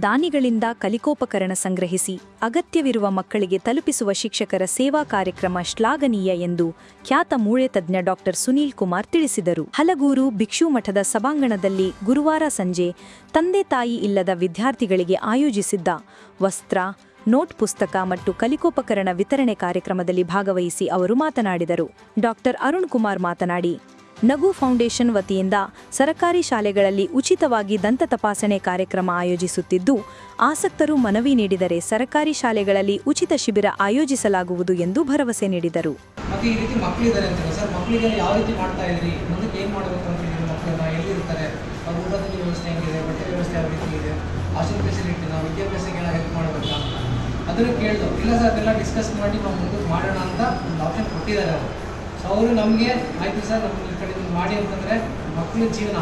ದಾನಿಗಳಿಂದ ಕಲಿಕೋಪಕರಣ ಸಂಗ್ರಹಿಸಿ ಅಗತ್ಯವಿರುವ ಮಕ್ಕಳಿಗೆ ತಲುಪಿಸುವ ಶಿಕ್ಷಕರ ಸೇವಾ ಕಾರ್ಯಕ್ರಮ ಶ್ಲಾಘನೀಯ ಎಂದು ಖ್ಯಾತ ಮೂಳೆ ತಜ್ಞ ಡಾಕ್ಟರ್ ಸುನೀಲ್ ಕುಮಾರ್ ತಿಳಿಸಿದರು. ಹಲಗೂರು ಭಿಕ್ಷು ಮಠದ ಸಭಾಂಗಣದಲ್ಲಿ ಗುರುವಾರ ಸಂಜೆ ತಂದೆ ತಾಯಿ ಇಲ್ಲದ ವಿದ್ಯಾರ್ಥಿಗಳಿಗೆ ಆಯೋಜಿಸಿದ್ದ ವಸ್ತ್ರ, ನೋಟ್ ಪುಸ್ತಕ ಮತ್ತು ಕಲಿಕೋಪಕರಣ ವಿತರಣೆ ಕಾರ್ಯಕ್ರಮದಲ್ಲಿ ಭಾಗವಹಿಸಿ ಅವರು ಮಾತನಾಡಿದರು. ಡಾಕ್ಟರ್ ಅರುಣ್ ಕುಮಾರ್ ಮಾತನಾಡಿ ನಗು ಫೌಂಡೇಶನ್ ವತಿಯಿಂದ ಸರಕಾರಿ ಶಾಲೆಗಳಲ್ಲಿ ಉಚಿತವಾಗಿ ದಂತ ತಪಾಸಣೆ ಕಾರ್ಯಕ್ರಮ ಆಯೋಜಿಸುತ್ತಿದ್ದು, ಆಸಕ್ತರು ಮನವಿ ನೀಡಿದರೆ ಸರಕಾರಿ ಶಾಲೆಗಳಲ್ಲಿ ಉಚಿತ ಶಿಬಿರ ಆಯೋಜಿಸಲಾಗುವುದು ಎಂದು ಭರವಸೆ ನೀಡಿದರು. ಅದನ್ನು ಕೇಳಿದ್ರು ಇಲ್ಲ ಸರ್, ಅದೆಲ್ಲ ಡಿಸ್ಕಸ್ ಮಾಡಿ ನಾವು ಮುಂದಕ್ಕೆ ಮಾಡೋಣ ಅಂತ ಒಂದು ಆಪ್ಷನ್ ಕೊಟ್ಟಿದ್ದಾರೆ ಅವರು. ಅವರು ನಮಗೆ ಆಯಿತು ಸರ್ ನಮ್ಮ ಈ ಕಡೆ ಮಾಡಿ ಅಂತಂದರೆ ಮಕ್ಕಳ ಜೀವನ.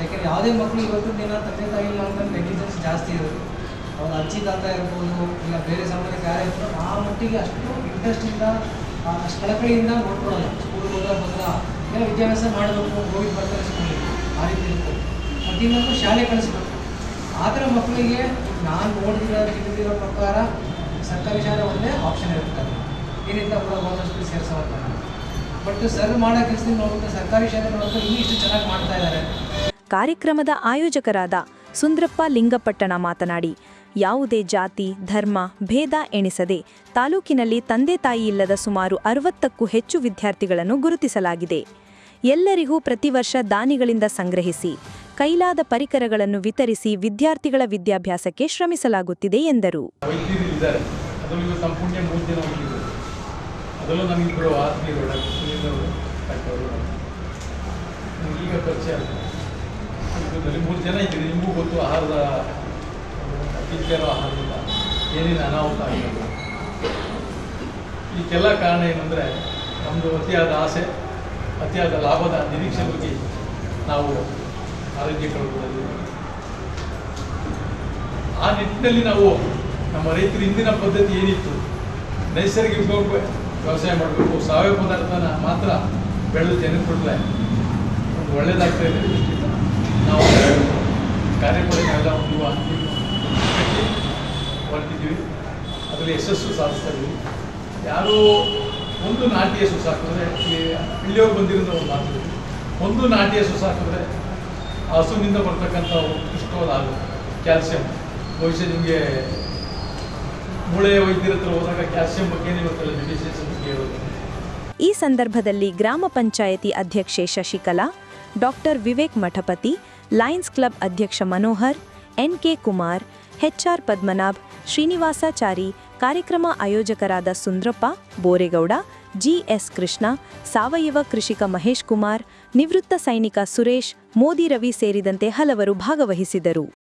ಯಾಕೆಂದರೆ ಯಾವುದೇ ಮಕ್ಕಳು ಇವತ್ತು ದಿನ ತಂದೆ ತಾಯಿ ಇಲ್ಲ ಅಂತ ನೆಗ್ಲಿಜೆನ್ಸ್ ಜಾಸ್ತಿ ಇರೋದು ಅವ್ರ ಅಜ್ಜಿ, ತಾತ ಇರ್ಬೋದು, ಇಲ್ಲ ಬೇರೆ ಸಮಾಜಕ್ಕೆ ಯಾರೇ ಇರ್ಬೋದು ಆ ಮಟ್ಟಿಗೆ ಅಷ್ಟು ಇಂಟ್ರೆಸ್ಟಿಂದ ಅಷ್ಟು ಕಳಕಳಿಯಿಂದ ನೋಡ್ಕೊಳ್ಳಲ್ಲ. ಸ್ಕೂಲ್ ಹೋದ್ರೆ ಬಂದ ಏನೋ ವಿದ್ಯಾಭ್ಯಾಸ ಮಾಡಬೇಕು ಹೋಗಿ ಬರ್ತಾರೆ ಸ್ಕೂಲಿಗೆ ಆ ರೀತಿ ಇರ್ತದೆ ಇನ್ನೊಂದು ಶಾಲೆ ಕಳಿಸ್ಬೇಕು. ಆ ಥರ ಮಕ್ಕಳಿಗೆ ನಾನು ನೋಡಿದಿರೋ ತಿಳಿದಿರೋ ಪ್ರಕಾರ ಸರ್ಕಾರಿ ಶಾಲೆ ಒಂದೇ ಆಪ್ಷನ್ ಇರ್ತದೆ ಏನಿಂದ ಕೂಡ ಗೌರ್ಮೆಂಟ್ ಸೇರಿಸೋದು ಬಟ್ ಸರ್ ಮಾಡೋ ಕೆಲಸದಿಂದ ಸರ್ಕಾರಿ ಶಾಲೆ ನೋಡಿದ್ರೆ ಇನ್ನೂ ಇಷ್ಟು ಚೆನ್ನಾಗಿ ಮಾಡ್ತಾ ಇದ್ದಾರೆ. ಕಾರ್ಯಕ್ರಮದ ಆಯೋಜಕರಾದ ಸುಂದ್ರಪ್ಪ ಲಿಂಗಪಟ್ಟಣ ಮಾತನಾಡಿ ಯಾವುದೇ ಜಾತಿ ಧರ್ಮ ಭೇದ ಎಣಿಸದೆ ತಾಲೂಕಿನಲ್ಲಿ ತಂದೆ ತಾಯಿ ಇಲ್ಲದ ಸುಮಾರು ಅರವತ್ತಕ್ಕೂ ಹೆಚ್ಚು ವಿದ್ಯಾರ್ಥಿಗಳನ್ನು ಗುರುತಿಸಲಾಗಿದೆ. ಎಲ್ಲರಿಗೂ ಪ್ರತಿ ವರ್ಷ ದಾನಿಗಳಿಂದ ಸಂಗ್ರಹಿಸಿ ಕೈಲಾದ ಪರಿಕರಗಳನ್ನು ವಿತರಿಸಿ ವಿದ್ಯಾರ್ಥಿಗಳ ವಿದ್ಯಾಭ್ಯಾಸಕ್ಕೆ ಶ್ರಮಿಸಲಾಗುತ್ತಿದೆ ಎಂದರು. ಅದರಲ್ಲೂ ನಮಗಿಬ್ಬರು ಆತ್ಮೀಯರು ಸುನೀಲ್ ಈಗ ಪರಿಚಯ ಇದರಲ್ಲಿ ಮೂರು ಜನ ಇದ್ದೀರಿ ನಿಮಗೂ ಗೊತ್ತು, ಆಹಾರದ ಅತಿಥ್ಯರ ಆಹಾರದಿಂದ ಏನೇನು ಅನಾಹುತ ಆಗಿರೋದು. ಇದಕ್ಕೆಲ್ಲ ಕಾರಣ ಏನಂದರೆ ನಮ್ಮದು ಅತಿಯಾದ ಆಸೆ, ಅತಿಯಾದ ಲಾಭದ ನಿರೀಕ್ಷೆ ಬಗ್ಗೆ ನಾವು ಆರೋಗ್ಯ ಆ ನಿಟ್ಟಿನಲ್ಲಿ ನಾವು ನಮ್ಮ ರೈತರು ಹಿಂದಿನ ಪದ್ಧತಿ ಏನಿತ್ತು, ನೈಸರ್ಗಿಕ ವ್ಯವಸಾಯ ಮಾಡಬೇಕು. ಸಾವಯವ ಪದಾರ್ಥನ ಮಾತ್ರ ಬೆಳೆದು ಜನಕ್ಕೆ ಕೊಟ್ಟರೆ ಒಂದು ಒಳ್ಳೆಯದಾಗ್ತಾ ಇದೆ ನಾವು ಕಾರ್ಯಕ್ರಮಗಳೆಲ್ಲ ಹೊಂದುವ ಹೊರಟಿದ್ದೀವಿ ಅದರಲ್ಲಿ ಯಶಸ್ಸು ಸಾಧಿಸ್ತಾ ಇದ್ದೀವಿ ಯಾರು ಒಂದು ನಾಟಿ ಯಶಸ್ಸು ಸಾಕಿದ್ರೆ ಇಲ್ಲಿ ಇಲ್ಲಿಯವ್ರು ಬಂದಿರೋದು ಒಂದು ಮಾತು. ಒಂದು ನಾಟಿ ಯಶಸ್ಸು ಸಾಕಿದ್ರೆ ಆ ಹಸುವಿನಿಂದ ಬರ್ತಕ್ಕಂಥ ಉತ್ಕೃಷ್ಟವಾದ ಕ್ಯಾಲ್ಸಿಯಂ. ಬಹುಶಃ ನಿಮಗೆ ಮೂಳೆ ವೈದ್ಯರ ಹತ್ರ ಹೋದಾಗ ಕ್ಯಾಲ್ಸಿಯಂ ಬಗ್ಗೆ ಬಗ್ಗೆ ಈ ಸಂದರ್ಭದಲ್ಲಿ ಗ್ರಾಮ ಪಂಚಾಯತಿ ಅಧ್ಯಕ್ಷೆ Shashikala, doctor Vivek Mathapati, lions club ಅಧ್ಯಕ್ಷ Manohar N K Kumar HR Padmanabh, Srinivasachari, ಕಾರ್ಯಕ್ರಮ ಆಯೋಜಕರಾದ ಸುಂದ್ರಪ್ಪ, ಬೋರೇಗೌಡ, ಜಿಎಸ್ ಕೃಷ್ಣ, ಸಾವಯವ ಕೃಷಿಕ ಮಹೇಶ್ ಕುಮಾರ್, ನಿವೃತ್ತ ಸೈನಿಕ ಸುರೇಶ್, ಮೋದಿ ರವಿ ಸೇರಿದಂತೆ ಹಲವರು ಭಾಗವಹಿಸಿದರು.